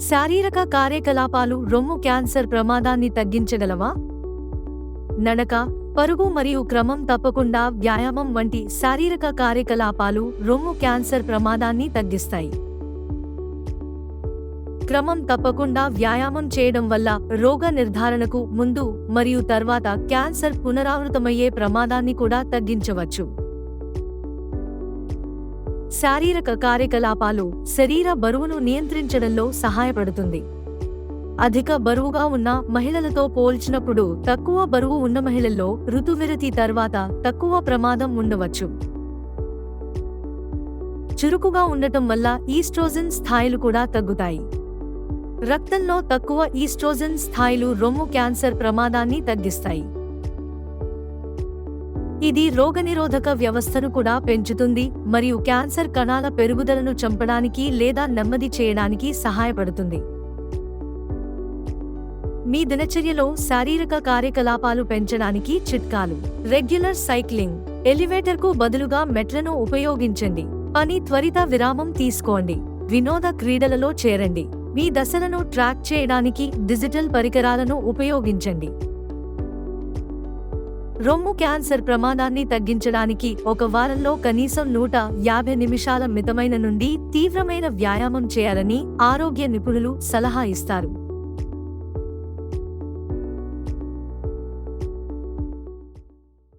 శారీరక కార్యకలాపాలు రొమ్ము క్యాన్సర్ ప్రమాదాన్ని తగ్గించగలవా? నడక పరుగు మరియు క్రమం తప్పకుండా వ్యాయామం వంటి శారీరక కార్యకలాపాలు రొమ్ము క్యాన్సర్ ప్రమాదాన్ని తగ్గిస్తాయి. క్రమం తప్పకుండా వ్యాయామం చేయడం వల్ల రోగ నిర్ధారణకు ముందు మరియు తర్వాత క్యాన్సర్ పునరావృతమయ్యే ప్రమాదాన్ని కూడా తగ్గించవచ్చు. శారీరక కార్యకలాపాలు శరీర బరువును నియంత్రించడంలో సహాయపడుతుంది. అధిక బరువుగా ఉన్న మహిళలతో పోల్చినప్పుడు తక్కువ బరువు ఉన్న మహిళల్లో ఋతువిరతి తర్వాత తక్కువ ప్రమాదం ఉండవచ్చు. చురుకుగా ఉండటం వల్ల ఈస్ట్రోజన్ స్థాయిలు కూడా తగ్గుతాయి. రక్తంలో తక్కువ ఈస్ట్రోజన్ స్థాయిలు రొమ్ము క్యాన్సర్ ప్రమాదాన్ని తగ్గిస్తాయి. ఇది రోగనిరోధక వ్యవస్థను కూడా పెంచుతుంది మరియు క్యాన్సర్ కణాల పెరుగుదలను చంపడానికి లేదా నెమ్మది చేయడానికి సహాయపడుతుంది. మీ దినచర్యలో శారీరక కార్యకలాపాలు పెంచడానికి చిట్కాలు. Regular cycling. ఎలివేటర్కు బదులుగా మెట్లను ఉపయోగించండి. పని త్వరిత విరామం తీసుకోండి. వినోద క్రీడలలో చేరండి. మీ దశలను ట్రాక్ చేయడానికి డిజిటల్ పరికరాలను ఉపయోగించండి. రొమ్ము క్యాన్సర్ ప్రమాదాన్ని తగ్గించడానికి ఒక వారంలో కనీసం నూట యాభై నిమిషాల మితమైన నుండి తీవ్రమైన వ్యాయామం చేయాలని ఆరోగ్య నిపుణులు సలహా ఇస్తారు.